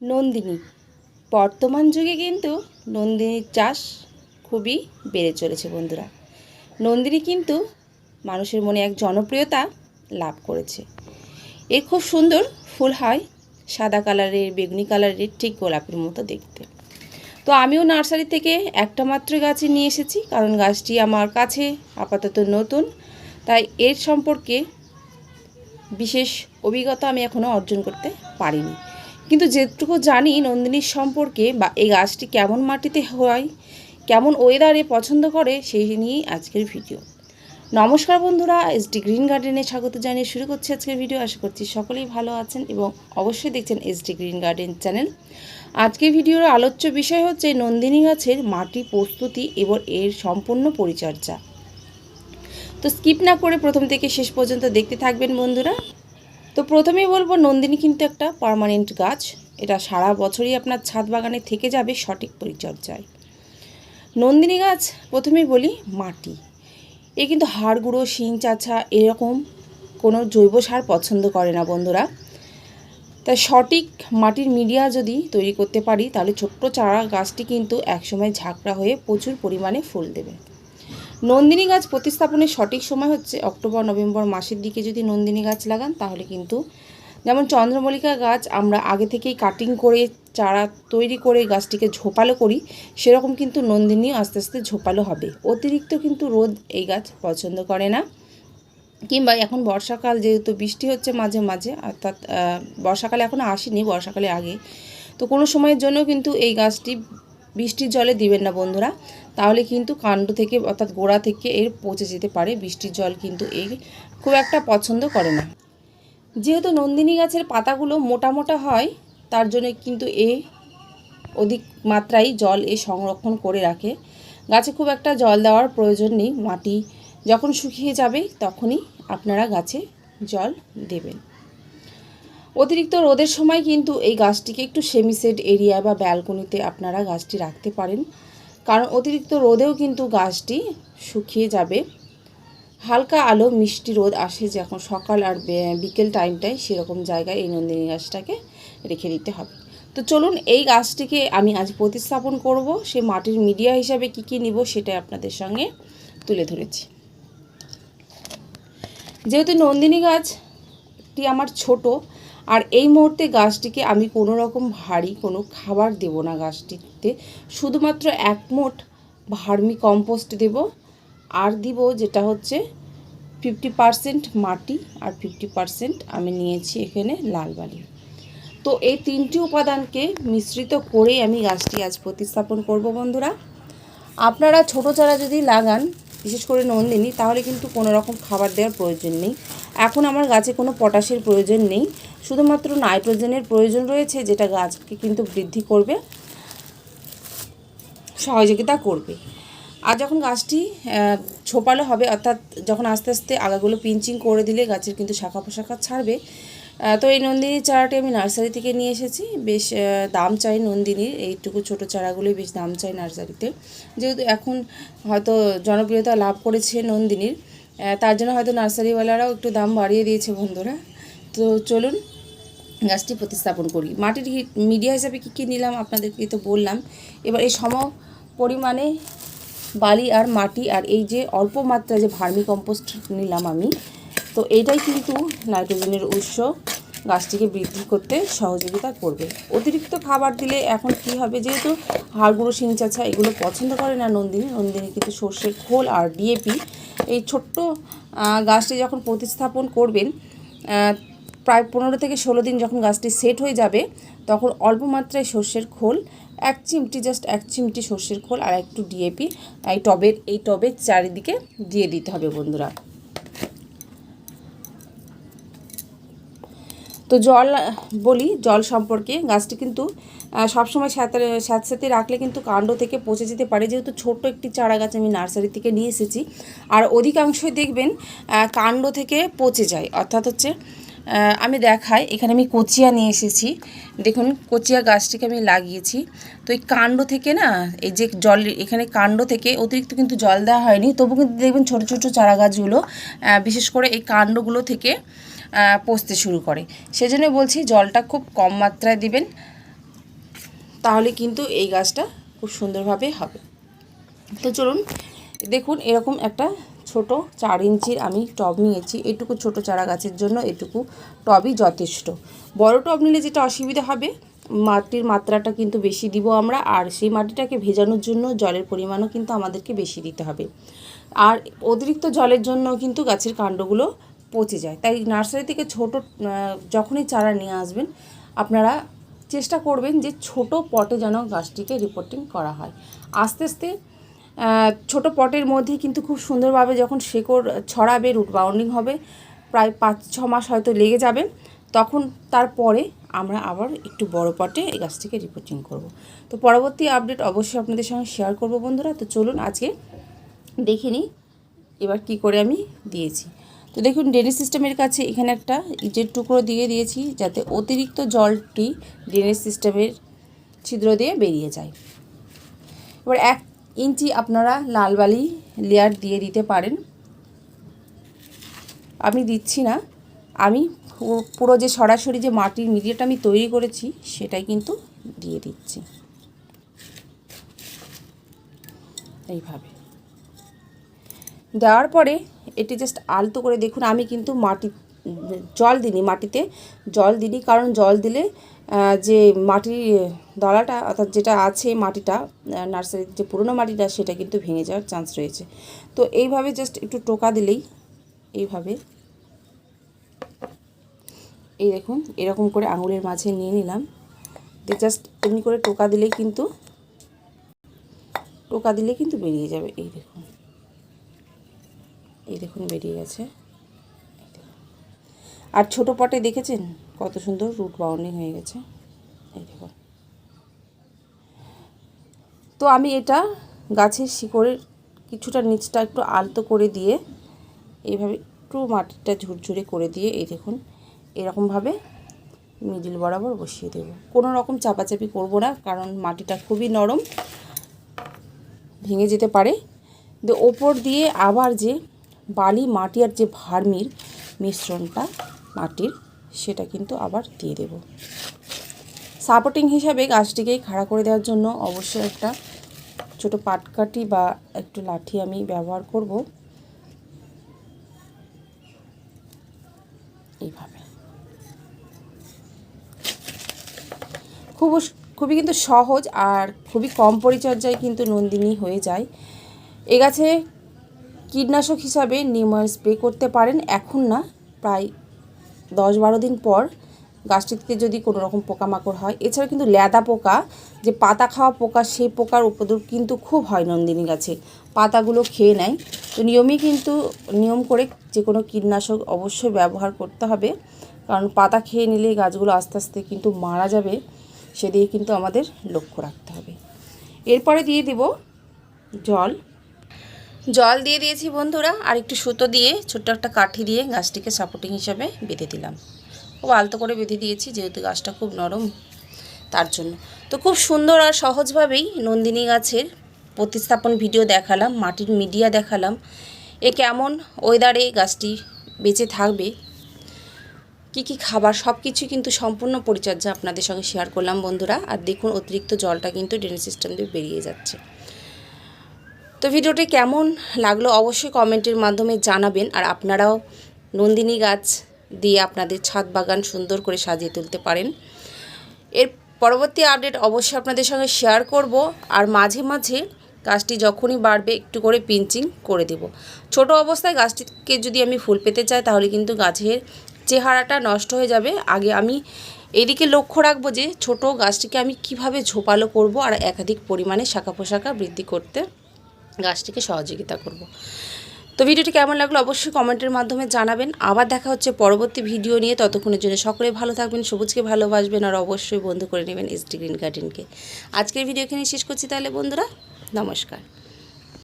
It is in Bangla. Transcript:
নন্দিনী। বর্তমান যুগে কিন্তু নন্দিনীর চাষ খুবই বেড়ে চলেছে বন্ধুরা। নন্দিনী কিন্তু মানুষের মনে এক জনপ্রিয়তা লাভ করেছে। এ খুব সুন্দর ফুল হয় সাদা কালারের, বেগুনি কালারের, ঠিক গোলাপের মতো দেখতে। তো আমিও নার্সারি থেকে একটা মাত্র গাছে নিয়ে এসেছি, কারণ গাছটি আমার কাছে আপাতত নতুন। তাই এর সম্পর্কে বিশেষ অভিজ্ঞতা আমি এখনও অর্জন করতে পারিনি। কিন্তু যেটুকু জানি, নন্দিনীর সম্পর্কে বা এই গাছটি কেমন মাটিতে হয়, কেমন ওয়েদারে পছন্দ করে, সেই নিয়েই আজকের ভিডিও। নমস্কার বন্ধুরা এসডি গ্রিন গার্ডেনে স্বাগত জানিয়ে শুরু করছি আজকের ভিডিও। আশা করছি সকলেই ভালো আছেন এবং অবশ্যই দেখছেন এসডি গ্রিন গার্ডেন চ্যানেল। আজকের ভিডিওর আলোচ্য বিষয় হচ্ছে নন্দিনী গাছের মাটি প্রস্তুতি এবং এর সম্পূর্ণ পরিচর্যা। তো স্কিপ না করে প্রথম থেকে শেষ পর্যন্ত দেখতে থাকবেন বন্ধুরা। তো প্রথমেই বলব, নন্দিনী কিন্তু একটা পার্মানেন্ট গাছ। এটা সারা বছরই আপনার ছাদ বাগানে থেকে যাবে সঠিক পরিচর্যায়। নন্দিনী গাছ, প্রথমেই বলি, মাটি। এ কিন্তু হাড় গুঁড়ো শিং, চাচা এরকম কোনো জৈব সার পছন্দ করে না বন্ধুরা। তাই সঠিক মাটির মিডিয়া যদি তৈরি করতে পারি, তাহলে ছোট্ট চারা গাছটি কিন্তু একসময় ঝাঁকড়া হয়ে প্রচুর পরিমাণে ফুল দেবে। নন্দিনী গাছ প্রতিস্থাপনের সঠিক সময় হচ্ছে অক্টোবর, নভেম্বর মাসের দিকে যদি নন্দিনী গাছ লাগান, তাহলে কিন্তু যেমন চন্দ্রমল্লিকা গাছ আমরা আগে থেকেই কাটিং করে, চারা তৈরি করে, গাছটিকে ঝোপালো করি, সেরকম কিন্তু নন্দিনী আস্তে আস্তে ঝোপালো হবে। অতিরিক্ত কিন্তু রোদ এই গাছ পছন্দ করে না। কিংবা এখন বর্ষাকাল, যেহেতু বৃষ্টি হচ্ছে মাঝে মাঝে, অর্থাৎ বর্ষাকালে এখনও আসেনি বর্ষাকালে আগে। তো কোনো সময়ের জন্য কিন্তু এই গাছটি বৃষ্টির জলে দিবেন না বন্ধুরা। তাহলে কিন্তু কাণ্ড থেকে অর্থাৎ গোড়া থেকে এর পচে যেতে পারে। বৃষ্টির জল কিন্তু এই খুব একটা পছন্দ করে না। যেহেতু নন্দিনী গাছের পাতাগুলো মোটা মোটা হয়, তার জন্য কিন্তু এ অধিক মাত্রায় জল এ সংরক্ষণ করে রাখে। গাছে খুব একটা জল দেওয়ার প্রয়োজন নেই। মাটি যখন শুকিয়ে যাবে, তখনই আপনারা গাছে জল দেবেন। অতিরিক্ত রোদের সময় কিন্তু এই গাছটিকে একটু সেমিসেড এরিয়া বা ব্যালকনিতে আপনারা গাছটি রাখতে পারেন। কারণ অতিরিক্ত রোদেও কিন্তু গাছটি শুকিয়ে যাবে। হালকা আলো, মিষ্টি রোদ আসে যখন সকাল আর বিকেল টাইমটায় সেরকম জায়গায় এই নন্দিনী গাছটাকে রেখে দিতে হবে। তো চলুন এই গাছটিকে আমি আজ প্রতিস্থাপন করব। সে মাটির মিডিয়া হিসাবে কি কি নিব সেটাই আপনাদের সঙ্গে তুলে ধরেছি। যেহেতু নন্দিনী গাছটি আমার ছোট আর এই মুহূর্তে গাছটিকে আমি কোনো রকম ভারী কোনো খাবার দেব না গাছটিতে। শুধুমাত্র এক মুঠ ভার্মি কম্পোস্ট দেব। আর দিব যেটা হচ্ছে ফিফটি পারসেন্ট মাটি আর ফিফটি পারসেন্ট আমি নিয়েছি এখানে লাল বালি। তো এই তিনটি উপাদানকে মিশ্রিত করেই আমি গাছটি আজ প্রতিস্থাপন করব বন্ধুরা। আপনারা ছোট চারা যদি লাগান বিশেষ করে নন্দিনী, তাহলে কিন্তু কোনো রকম খাবার দেওয়ার প্রয়োজন নেই। এখন আমার গাছে কোনো পটাশের প্রয়োজন নেই। শুধুমাত্র নাইট্রোজেনের প্রয়োজন রয়েছে, যেটা গাছকে কিন্তু বৃদ্ধি করবে, সহযোগিতা করবে। আর যখন গাছটি ছোপালো হবে, অর্থাৎ যখন আস্তে আস্তে আগাগুলো পিঞ্চিং করে দিলে গাছের কিন্তু শাখা পোশাখা ছাড়বে তো এই নন্দিনীর চারাটি আমি নার্সারি থেকে নিয়ে এসেছি। বেশ দাম চাই নন্দিনীর। এইটুকু ছোট চারাগুলোই বেশ দাম চাই নার্সারিতে। যেহেতু এখন হয়তো জনপ্রিয়তা লাভ করেছে নন্দিনীর তার জন্য হয়তো নার্সারিওয়ালারাও একটু দাম বাড়িয়ে দিয়েছে বন্ধুরা। তো চলুন, গাছটি প্রতিস্থাপন করি। মাটির মিডিয়া হিসাবে কী কী নিলাম আপনাদেরকে তো বললাম। এবার এই সম পরিমাণে বালি আর মাটি আর এই যে অল্প মাত্রায় যে ভার্মি কম্পোস্ট নিলাম আমি তো এইটাই কিন্তু নাইট্রোজেনের উৎস গাছটিকে বৃদ্ধি করতে সহযোগিতা করবে। অতিরিক্ত খাবার দিলে এখন কি হবে? যেহেতু হাড়গুঁড়ো, শিংচাছা এগুলো পছন্দ করে না নন্দিনী নন্দিনী কিন্তু সর্ষের খোল আর ডিএপি এই ছোট্ট গাছটি যখন প্রতিস্থাপন করবেন প্রায় পনেরো থেকে ষোলো দিন যখন গাছটি সেট হয়ে যাবে, তখন অল্প মাত্রায় সর্ষের খোল, এক চিমটি জাস্ট এক চিমটি সর্ষের খোল আর একটু ডিএপি এই টবের এই টবের চারিদিকে দিয়ে দিতে হবে বন্ধুরা। তো জল, বলি, জল সম্পর্কে গাছটি কিন্তু সবসময় সাঁতারে স্যাঁতস্যাঁতে রাখলে কিন্তু কাণ্ড থেকে পচে যেতে পারে। যেহেতু ছোট্ট একটি চারা গাছ আমি নার্সারি থেকে নিয়ে এসেছি, আর অধিকাংশই দেখবেন কাণ্ড থেকে পচে যায়। অর্থাৎ হচ্ছে আমি দেখাই, এখানে আমি কচিয়া নিয়ে এসেছি। দেখুন, কচিয়া গাছটিকে আমি লাগিয়েছি। তো এই কাণ্ড থেকে না, এই যে জল, এখানে কাণ্ড থেকে অতিরিক্ত কিন্তু জল দেওয়া হয়নি। তবু কিন্তু দেখবেন ছোটো ছোটো চারা গাছগুলো বিশেষ করে এই কাণ্ডগুলো থেকে পচতে শুরু করে। সেজন্য বলছি জলটা খুব কম মাত্রায় দিবেন। তাহলে কিন্তু এই গাছটা খুব সুন্দরভাবে হবে। তো চলুন, দেখুন এরকম একটা ছোট চার ইঞ্চির আমি টব নিয়েছি। এটুকু ছোট চারা গাছের জন্য এটুকু টবই যথেষ্ট। বড় টব নিলে যেটা অসুবিধা হবে, মাটির মাত্রাটা কিন্তু বেশি দিব আমরা, আর সেই মাটিটাকে ভেজানোর জন্য জলের পরিমাণও কিন্তু আমাদেরকে বেশি দিতে হবে। আর অতিরিক্ত জলের জন্য কিন্তু গাছের কাণ্ডগুলো পচে যায়। তাই নার্সারি থেকে ছোট যখনই চারা নিয়ে আসবেন, আপনারা চেষ্টা করবেন যে ছোট পটে যেন গাছটিকে রিপোর্টিং করা হয়। আস্তে আস্তে ছোট পটের মধ্যে কিন্তু খুব সুন্দরভাবে যখন শেকড় ছড়াবে রুট বাউন্ডিং হবে, প্রায় পাঁচ, ছ মাস হয়তো লেগে যাবে, তখন তারপরে আমরা আবার একটু বড় পটে এই গাছটিকে রিপোর্টিং করব। তো পরবর্তী আপডেট অবশ্যই আপনাদের সঙ্গে শেয়ার করব বন্ধুরা। তো চলুন আজকে দেখে নিই, এবার কি করে আমি দিয়েছি। তো দেখুন ড্রেনেজ সিস্টেমের কাছে এখানে একটা ইটের টুকরো দিয়ে দিয়েছি যাতে অতিরিক্ত জলটি ড্রেনেজ সিস্টেমের ছিদ্র দিয়ে বেরিয়ে যায়। এবার এক ইঞ্চি আপনারা লাল বালি লেয়ার দিয়ে দিতে পারেন। আমি দিচ্ছি না। আমি পুরো যে সরাসরি যে মাটির মিডিয়াটা আমি তৈরি করেছি সেটাই কিন্তু দিয়ে দিচ্ছি। এইভাবে। দেওয়ার পরে এটি জাস্ট আলতো করে দেখুন, আমি কিন্তু মাটি, জল দিইনি মাটিতে, জল দিইনি কারণ জল দিলে যে মাটির দলাটা অর্থাৎ যেটা আছে মাটিটা নার্সারির যে পুরনো মাটিটা সেটা কিন্তু ভেঙে যাওয়ার চান্স রয়েছে। তো এইভাবে জাস্ট একটু টোকা দিলেই এইভাবে এই দেখুন, এরকম করে আঙুলের মাঝে নিয়ে নিলাম। জাস্ট এমনি করে টোকা দিলেই কিন্তু, টোকা দিলে কিন্তু বেরিয়ে যাবে, এই দেখুন। এই দেখুন বেরিয়ে গেছে। আর ছোট পটে দেখেছেন? কত সুন্দর রুট বাউন্ডিং হয়ে গেছে। এই দেখুন। তো আমি এটা গাছের শিকড়ের কিছুটা নিচটা একটু আলতো করে দিয়ে এইভাবে একটু মাটিটা ঝুরঝুরে করে দিয়ে এই দেখুন এরকমভাবে মিডিল বরাবর বসিয়ে দেবো। কোনো রকম চাপাচাপি করব না, কারণ মাটিটা খুবই নরম, ভেঙে যেতে পারে। ওপর দিয়ে আবার যে বালি, মাটি আর যে ভার্মির মিশ্রণটা মাটির, সেটা কিন্তু আবার দিয়ে দেব। সাপোর্টিং হিসাবে গাছটিকে খাড়া করে দেওয়ার জন্য অবশ্যই একটা ছোট পাটকাঠি বা একটু লাঠি আমি ব্যবহার করব। এইভাবে। খুব খুবই কিন্তু সহজ আর খুবই কম পরিচর্যায় কিন্তু নন্দিনী হয়ে যায়। এ গাছে কীটনাশক হিসাবে নিম স্প্রে করতে পারেন এখন না, প্রায় দশ বারো দিন পর। গাছটিতে যদি কোনো রকম পোকামাকড় হয়, এছাড়া কিন্তু ল্যাদা পোকা, যে পাতা খাওয়া পোকা, সেই পোকার উপদ্রব কিন্তু খুব হয় নন্দিনী গাছে। পাতাগুলো খেয়ে নেয়। তো নিয়মই কিন্তু, নিয়ম করে যে কোনো কীটনাশক অবশ্যই ব্যবহার করতে হবে। কারণ পাতা খেয়ে নিলে গাছগুলো আস্তে আস্তে কিন্তু মারা যাবে সেদিকে কিন্তু আমাদের লক্ষ্য রাখতে হবে। এরপরে দিয়ে দেব জল। জল দিয়ে দিয়েছি বন্ধুরা, আর একটু সুতো দিয়ে ছোট্ট একটা কাঠি দিয়ে গাছটিকে সাপোর্টিং হিসাবে বেঁধে দিলাম। খুব আলতো করে বেঁধে দিয়েছি, যেহেতু গাছটা খুব নরম, তার জন্য। তো খুব সুন্দর আর সহজভাবেই নন্দিনী গাছের প্রতিস্থাপন ভিডিও দেখালাম, মাটির মিডিয়া দেখালাম, এ কেমন ওয়েদারে গাছটি বেঁচে থাকবে, কি কি খাবার সব কিছু কিন্তু সম্পূর্ণ পরিচর্যা আপনাদের সঙ্গে শেয়ার করলাম বন্ধুরা। আর দেখুন, অতিরিক্ত জলটা কিন্তু ড্রেনেজ সিস্টেম দিয়ে বেরিয়ে যাচ্ছে। তো ভিডিওটি কেমন লাগল অবশ্যই কমেন্টের মাধ্যমে জানাবেন আর আপনারাও নন্দিনী গাছ দিয়ে আপনাদের ছাদ বাগান সুন্দর করে সাজিয়ে তুলতে পারেন। এর পরবর্তী আপডেট অবশ্যই আপনাদের সঙ্গে শেয়ার করব আর মাঝে মাঝে গাছটি যখনই বাড়বে একটু করে পিঞ্চিং করে দেব। ছোট অবস্থায় গাছটিকে যদি আমি ফুল পেতে চাই তাহলে কিন্তু গাছের চেহারাটা নষ্ট হয়ে যাবে। আগে আমি এদিকে লক্ষ্য রাখব যে ছোট গাছটিকে আমি কীভাবে ঝোপালো করব আর একাধিক পরিমাণে শাখা পোশাখা বৃদ্ধি করতে গাছটিকে সহযোগিতা করব। তো ভিডিওটি কেমন লাগল অবশ্যই কমেন্টের মাধ্যমে জানাবেন। আবার দেখা হচ্ছে পরবর্তী ভিডিও নিয়ে। ততক্ষণের জন্য সকলে ভালো থাকবেন, সবুজকে ভালোবাসবেন আর অবশ্যই বন্ধু করে নেবেন এসডি গ্রিন গার্ডেনকে আজকের ভিডিও এখানে শেষ করছি তাহলে বন্ধুরা, নমস্কার।